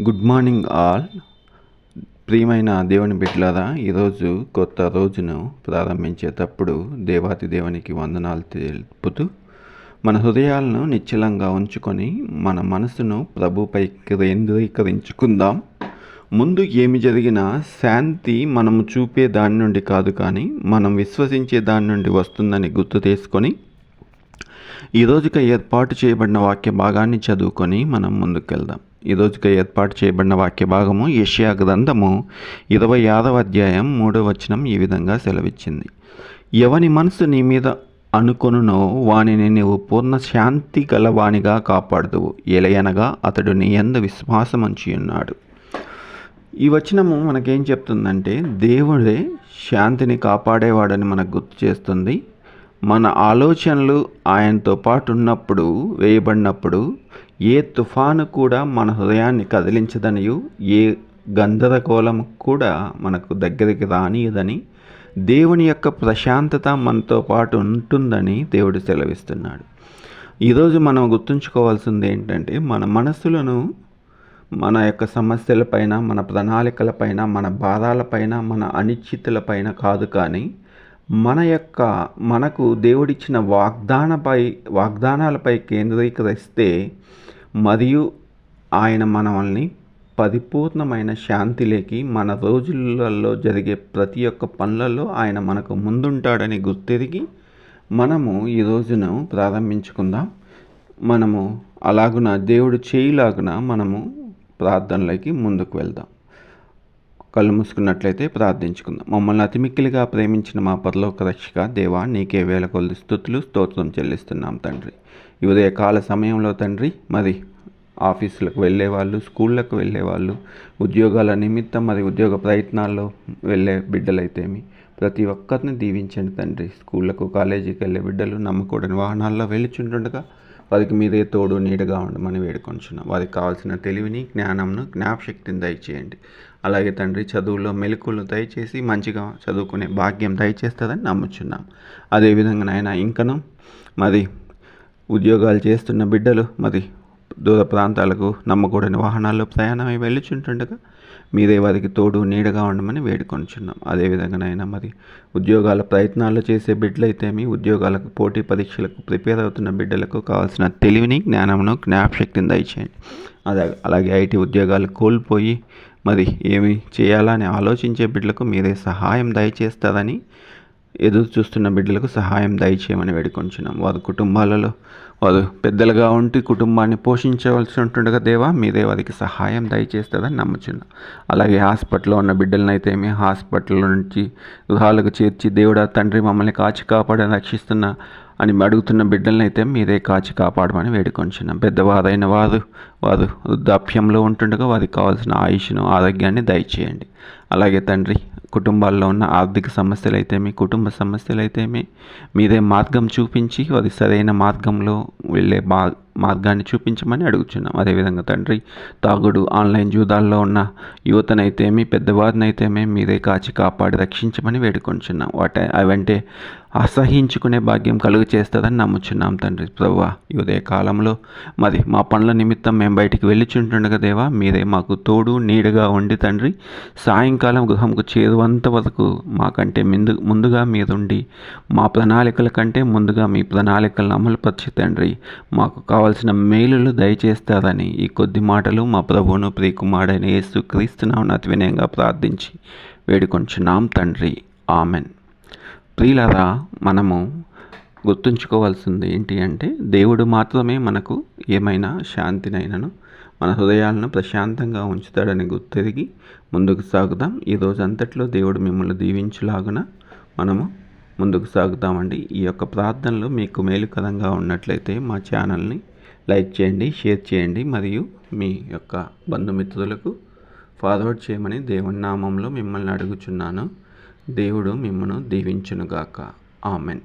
Good morning all ప్రియమైన దేవుని బిడ్డలారా ఈరోజు కొత్త రోజును ప్రారంభించేటప్పుడు దేవాతి దేవునికి వందనాలు తెలుపుతూ మన హృదయాలను నిశ్చలంగా ఉంచుకొని మన మనసును ప్రభుపై కేంద్రీకరించుకుందాం. ముందు ఏమి జరిగినా శాంతి మనము చూపే దాని నుండి కాదు కానీ మనం విశ్వసించే దాని నుండి వస్తుందని గుర్తు చేసుకొని ఈరోజుగా ఏర్పాటు చేయబడిన వాక్య భాగాన్ని చదువుకొని మనం ముందుకెళ్దాం. వెళ్దాం ఈరోజుగా ఏర్పాటు చేయబడిన వాక్య భాగము యష్యా గ్రంథము ఇరవై ఆరవ అధ్యాయం మూడవ వచనం ఈ విధంగా సెలవిచ్చింది. ఎవని మనసు నీ మీద అనుకొనునో వానిని నీవు పూర్ణ శాంతి గలవానిగా కాపాడుదువు. ఎలయనగా అతడు నీ ఎందు విశ్వాసమంచి ఉన్నాడు ఈ వచనము మనకేం చెప్తుందంటే దేవుడే శాంతిని కాపాడేవాడని మనకు గుర్తు చేస్తుంది. మన ఆలోచనలు ఆయనతో పాటు ఉన్నప్పుడు వేయబడినప్పుడు ఏ తుఫాను కూడా మన హృదయాన్ని కదిలించదనియు ఏ గందరగోళం కూడా మనకు దగ్గరికి రానియదని దేవుని యొక్క ప్రశాంతత మనతో పాటు ఉంటుందని దేవుడు సెలవిస్తున్నాడు. ఈరోజు మనం గుర్తుంచుకోవాల్సింది ఏంటంటే మన మనస్సులను మన యొక్క సమస్యలపైన మన ప్రణాళికలపైన మన భారాలపైన మన అనిశ్చితులపైన కాదు కానీ మన యొక్క మనకు దేవుడిచ్చిన వాగ్దానపై వాగ్దానాలపై కేంద్రీకరిస్తే మరియు ఆయన మనల్ని పరిపూర్ణమైన శాంతిలేకి మన రోజులలో జరిగే ప్రతి ఒక్క పనులలో ఆయన మనకు ముందుంటాడని గుర్తెరిగి మనము ఈ రోజును ప్రారంభించుకుందాం. మనము అలాగున దేవుడు చేయిలాగున మనము ప్రార్థనలోకి ముందుకు వెళ్దాం. కళ్ళు మూసుకున్నట్లయితే ప్రార్థించుకుందాం. మమ్మల్ని అతిమిక్కిలిగా ప్రేమించిన మా పరలోక రక్షక దేవా నీకే వేల కొలది స్థుతులు స్తోత్రం చెల్లిస్తున్నాం తండ్రి. ఈ ఉదయ కాల సమయంలో తండ్రి మరి ఆఫీసులకు వెళ్ళేవాళ్ళు స్కూళ్ళకు వెళ్ళేవాళ్ళు ఉద్యోగాల నిమిత్తం మరి ఉద్యోగ ప్రయత్నాల్లో వెళ్ళే బిడ్డలైతేమి ప్రతి ఒక్కరిని దీవించండి తండ్రి. స్కూళ్ళకు కాలేజీకి వెళ్ళే బిడ్డలు నమ్మకూడని వాహనాల్లో వెళ్ళుచుంటుండగా వారికి మీరే తోడు నీడగా ఉండమని వేడుకొంచున్నాం. వారికి కావాల్సిన తెలివిని జ్ఞానంను జ్ఞాపశక్తిని దయచేయండి. అలాగే తండ్రి చదువులో మెలకులు దయచేసి మంచిగా చదువుకునే భాగ్యం దయచేస్తుందని నమ్ముచున్నాం. అదేవిధంగా నాయన ఇంకను మరి ఉద్యోగాలు చేస్తున్న బిడ్డలు మరి దూర ప్రాంతాలకు నమ్మకూడని వాహనాల్లో ప్రయాణమై వెళ్ళుచుంటుండగా మీరే వారికి తోడు నీడగా ఉండమని వేడుకొనిచున్నాం. అదేవిధంగానైనా మరి ఉద్యోగాల ప్రయత్నాలు చేసే బిడ్డలైతేమి ఉద్యోగాలకు పోటీ పరీక్షలకు ప్రిపేర్ అవుతున్న బిడ్డలకు కావాల్సిన తెలివిని జ్ఞానమును జ్ఞాపశక్తిని దయచేయండి. అదే అలాగే ఐటీ ఉద్యోగాలు కోల్పోయి మరి ఏమి చేయాలని ఆలోచించే బిడ్డలకు మీరే సహాయం దయచేస్తారని ఎదురు చూస్తున్న బిడ్డలకు సహాయం దయచేయమని వేడుకొంచున్నాం. వారి కుటుంబాలలో వారు పెద్దలుగా ఉండి కుటుంబాన్ని పోషించవలసి ఉంటుండగా దేవా మీరే వారికి సహాయం దయచేస్తుందని నమ్ముచున్నాం. అలాగే హాస్పిటల్లో ఉన్న బిడ్డలనైతే మీ హాస్పిటల్ నుంచి గృహాలకు చేర్చి దేవుడా తండ్రి మమ్మల్ని కాచి కాపాడని రక్షిస్తున్న అని అడుగుతున్న బిడ్డలను అయితే మీరే కాచి కాపాడమని వేడుకొంచున్నాం. పెద్దవారైన వారు వారు వృద్ధాప్యంలో ఉంటుండగా వారికి కావాల్సిన ఆయుష్ను ఆరోగ్యాన్ని దయచేయండి. అలాగే తండ్రి కుటుంబాల్లో ఉన్న ఆర్థిక సమస్యలు అయితేమి కుటుంబ సమస్యలు అయితేమి మీరే మార్గం చూపించి వారి సరైన మార్గంలో వెళ్ళే మా మార్గాన్ని చూపించమని అడుగుచున్నాం. అదేవిధంగా తండ్రి తాగుడు ఆన్లైన్ జూదాల్లో ఉన్న యువతనైతేమి పెద్దవారినైతేమే మీరే కాచి కాపాడి రక్షించమని వేడుకొంచున్నాం. వాటి అవంటే అసహించుకునే భాగ్యం కలుగు చేస్తుందని నమ్ముచున్నాం తండ్రి. ప్రభు ఈ ఉదయ కాలంలో మరి మా పనుల నిమిత్తం మేము బయటికి వెళ్ళిచుంటుండగా దేవా మీరే మాకు తోడు నీడగా ఉండి తండ్రి సాయం సాయంకాలం గృహంకు చేరువంత వరకు మాకంటే ముందు ముందుగా మీరుండి మా ప్రణాళికల కంటే ముందుగా మీ ప్రణాళికలను అమలుపరిచి తండ్రి. మాకు కావాల్సిన మేలులు దయచేస్తారని ఈ కొద్ది మాటలు మా ప్రభువును ప్రియకుమారుడైన యేసు క్రీస్తునామని అతి వినయంగా ప్రార్థించి వేడుకొంచున్నాం తండ్రి. ఆమెన్. ప్రియులరా మనము గుర్తుంచుకోవాల్సింది ఏంటి అంటే దేవుడు మాత్రమే మనకు ఏమైనా శాంతినైనను మన హృదయాలను ప్రశాంతంగా ఉంచుతాడని గుర్తెరిగి ముందుకు సాగుదాం. ఈ అంతట్లో దేవుడు మిమ్మల్ని దీవించులాగున మనము ముందుకు సాగుతామండి. ఈ యొక్క ప్రార్థనలు మీకు మేలుకరంగా ఉన్నట్లయితే మా ఛానల్ని లైక్ చేయండి షేర్ చేయండి మరియు మీ యొక్క బంధుమిత్రులకు ఫార్వర్డ్ చేయమని దేవుని నామంలో మిమ్మల్ని అడుగుచున్నాను. దేవుడు మిమ్మను దీవించునుగాక. ఆమెన్.